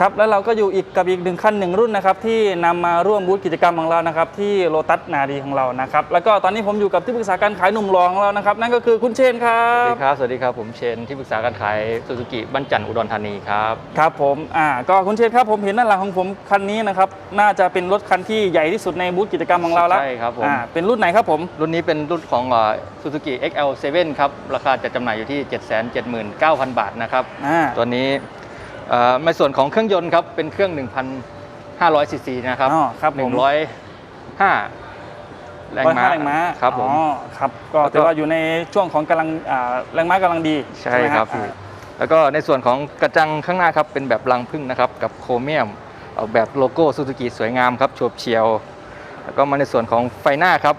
ครับแล้วเราก็อยู่อีกกับอีกหนึ่งคันหนึ่งรุ่นนะครับที่นำมาร่วมบูธกิจกรรมของเรานะครับที่โลตัสนาดีของเรานะครับแล้วก็ตอนนี้ผมอยู่กับที่ปรึกษาการขายหนุ่มรองของเรานะครับนั่นก็คือคุณเชนครัสวัสบดีครับสวัสดีครับผมเชนที่ปรึกษาการขายซูซูกิบ้านจันทร์อุดรธานีครับครับผมอ่าก็คุณเชนครับผมเห็นด้านหลังของผมคันนี้นะครับน่าจะเป็นรถคันที่ใหญ่ที่สุดในบูธกิจกรรมของเราแล้วใช่ครับผมอ่าเป็นรุ่นไหนครับผมรุ่นนี้เป็นรุ่นของซูซูกิ XL7 ครับราคาจะจำหน่ายอยู่ที่ 779,000 บาทนะครับอ่าตัวนี้เอ่อ ในส่วนของเครื่องยนต์ครับเป็นเครื่อง 1,500ซีซีนะครับอ๋อครับผม 105แรงม้าแรงม้าครับผม อ๋อครับก็แล้วก็ ถือว่าอยู่ในช่วงของกำลังอ่าแรงม้ากำลังดีใช่ไหมครับพี่อ่าแล้วก็ในส่วนของกระจังข้างหน้าครับเป็นแบบรังพึ่งนะครับกับโครเมียมออกแบบโลโก้ซูซูกิสวยงามครับโฉบเฉียว แล้วก็มาในส่วนของไฟหน้าครับ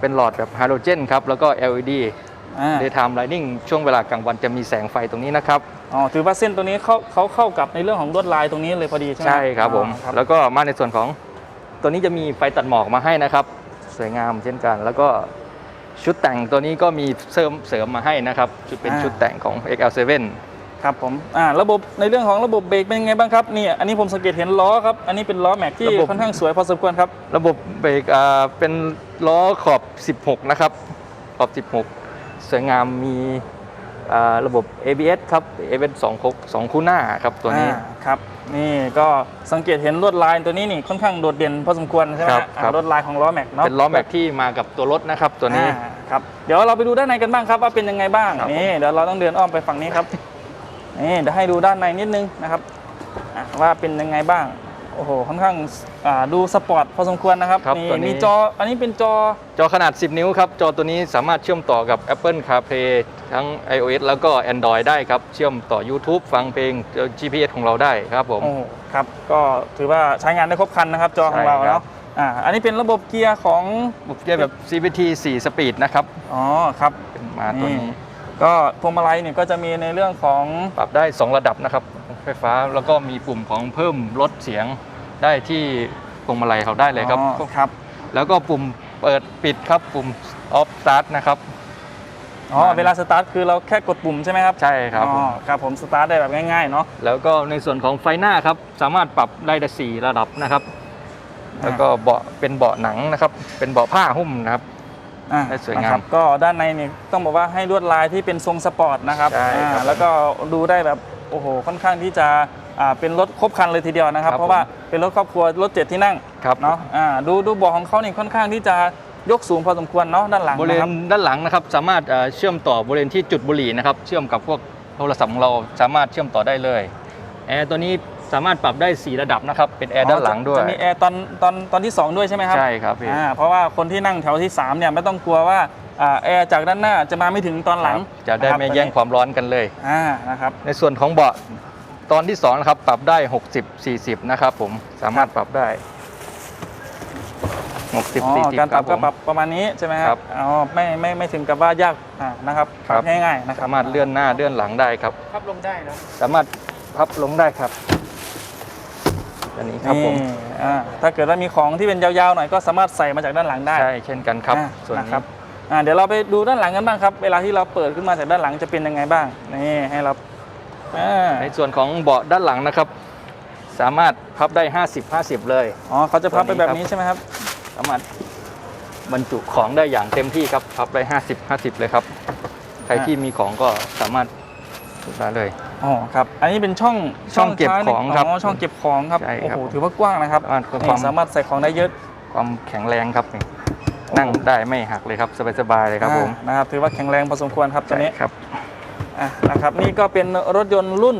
เป็นหลอดแบบฮาโลเจนครับแล้วก็ LED อ่า Daytime Lighting ช่วงเวลากลางวันจะมีแสงไฟตรงนี้นะครับ อ๋อ ถือว่าเส้นตัวนี้เขาเขาเข้ากับในเรื่องของลวดลายตรงนี้เลยพอดีใช่ไหมใช่ครับผมอ๋อครับแล้วก็มาในส่วนของตัวนี้จะมีไฟตัดหมอกมาให้นะครับ สวยงามเช่นกัน แล้วก็ชุดแต่งตัวนี้ก็มีเสริมเสริมมาให้นะครับชุดเป็นชุดแต่งของ XL7 ครับผมอ่าระบบในเรื่องของระบบเบรกเป็นยังไงบ้างครับนี่อันนี้ผมสังเกตเห็นล้อครับอันนี้เป็นล้อแม็กที่ระบบค่อนข้างสวยพอสมควรครับ ระบบเบรกอ่าเป็นล้อขอบ 16 นะครับ ขอบ 16 สวยงามมีอ่าระบบ ABS ครับ ABS 2คสองคู่หน้าครับตัวนี้อ่าครับนี่ก็สังเกตเห็นลวดลายตัวนี้นี่ค่อนข้างโดดเด่นพอสมควรใช่ไหมครับฮะอ่าครับลวดลายของล้อแม็กเนาะเป็นล้อแม็กที่มากับตัวรถนะครับตัวนี้อ่าครับเดี๋ยวเราไปดูด้านในกันบ้างครับว่าเป็นยังไงบ้างครับนี่เดี๋ยวเราต้องเดินอ้อมไปฝั่งนี้ครับนี่เดี๋ยวให้ดูด้านในนิดนึงนะครับอะว่าเป็นยังไงบ้าง โอ้โหค่อนข้างอ่าดูสปอร์ตพอสมควรนะครับครับนี่ตัวนี้ มีจออันนี้เป็นจอ จอขนาด 10 นิ้วครับ จอตัวนี้สามารถเชื่อมต่อกับ Apple CarPlay ทั้ง iOS แล้วก็ Android ได้ครับ เชื่อมต่อ YouTube ฟังเพลงเอ่อ GPS ของเราได้ครับผม โอ้โหครับก็ถือว่าใช้งานได้ครบครันนะครับ จอของเราใช่ครับ เนาะอ่าอันนี้เป็นระบบเกียร์ของบุกเกียร์แบบ CVT 4สปีดนะครับอ๋อครับ เป็นมาตัวนี้ ก็พวงมาลัยเนี่ยก็จะมีในเรื่องของปรับได้ 2 ระดับนะครับ ไฟฟ้า แล้วก็มีปุ่มของเพิ่มลดเสียงได้ที่พวงมาลัยเขาได้เลยครับ อ๋อครับ แล้วก็ปุ่มเปิดปิดครับปุ่ม off start นะครับ อ๋อ เวลาสตาร์ทคือเราแค่กดปุ่มใช่ไหมครับใช่ครับผอ๋อมครับผมสตาร์ทได้แบบง่ายๆเนาะ แล้วก็ในส่วนของไฟหน้าครับ สามารถปรับได้ได้สี่ระดับนะครับ แล้วก็เบาะเป็นเบาะหนังนะครับ เป็นเบาะผ้าหุ้มนะครับ อ่าได้สวยงามนะครับก็ด้านในเนี่ยต้องบอกว่าให้ลวดลายที่เป็นทรงสปอร์ตนะครับใช่ครับ อ่าแล้วก็ดูได้แบบ โอ้โหค่อนข้างที่จะอ่าเป็นรถครบครันเลยทีเดียวนะครับครับ เพราะว่าเป็นรถครอบครัวรถเจ็ดที่นั่งครับเนาะอ่าดูดูเบาะของเขานี่ค่อนข้างที่จะยกสูงพอสมควรเนาะด้านหลังบริเวนะครัณบด้านหลังนะครับสามารถเอ่อเชื่อมต่อบริเวณที่จุดบุหรี่นะครับเชื่อมกับพวกโทรศัพท์ของเราสามารถเชื่อมต่อได้เลยแอร์ตัวนี้สามารถปรับได้ 4 ระดับนะครับ เป็นแอร์ด้านหลังด้วย จะมีแอร์ตอนตอนตอนที่ 2 ด้วยใช่ไหมครับ ใช่ครับพี่อ่าเพราะว่าคนที่นั่งแถวที่ 3 เนี่ยไม่ต้องกลัวว่าอ่า แอร์จากด้านหน้าจะมาไม่ถึงตอนหลังครับจะได้นรับไม่แย่งความร้อนกันเลย อ่านะครับ ในส่วนของเบาะตอนที่2นะครับปรับได้ 60 40 นะครับผมสามารถปรับได้ 60 อ๋อ40การปรับคก็ผมปรับประมาณนี้ใช่ไหมคครัรับบอ๋อไม่ไม่ไม่ถึงกับว่ายากอ่านะครับปรับง่ายๆนะครับสามารถเลื่อนหน้าเลื่อนหลังได้ครับพับลงได้นะสามารถพับลงได้ครับอันนี้ครับผมนี่อ่าถ้าเกิดว่ามีของที่เป็นยาวๆหน่อยก็สามารถใส่มาจากด้านหลังได้ใช่เช่นกันครับอ่าส่วนนะนี้ครับอ่า เดี๋ยวเราไปดูด้านหลังกันบ้างครับ เวลาที่เราเปิดขึ้นมาจากด้านหลังจะเป็นยังไงบ้างนี่ให้เราอ่าในส่วนของเบาะด้านหลังนะครับ สามารถพับได้ 50 50 เลยอ๋อเขาจะพับไปแบบนี้ใช่ไหมครับ สามารถบรรจุของได้อย่างเต็มที่ครับพับได้ 50 50 เลยครับใครอ่าที่มีของก็สามารถได้เลยอ๋อครับ อันนี้เป็นช่องช่องเก็บท้ายของครับอ๋อช่องเก็บของครับใช่โอ้ครับโหถือว่ากว้างนะครับสามารถเพิ่มนี่ความสามารถใส่ของได้เยอะความแข็งแรงครับ นี่นั่งได้ไม่หักเลยครับสบายๆเลยครับผมอ่านะครับถือว่าแข็งแรงพอสมควรครับตัวนี้ใช่ครับอะนะครับนี่ก็เป็นรถยนต์รุ่น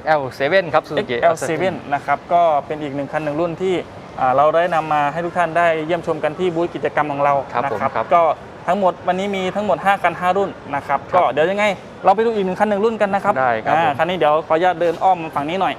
XL7 ครับ Suzuki XL7 นะครับก็เป็นอีกหนึ่งคันหนึ่งรุ่นที่อ่าเราได้นำมาให้ทุกท่านได้เยี่ยมชมกันที่บูธกิจกรรมของเราครับนะผมครับครับก็ทั้งหมดวันนี้มีทั้งหมด 5 คัน 5 รุ่นนะครับครับก็เดี๋ยวยังไง เราไปดูอีกหนึ่งคันหนึ่งรุ่นกันนะครับได้ครับอ่าผมคันนี้เดี๋ยวขออนุญาตเดินอ้อมฝั่งนี้หน่อย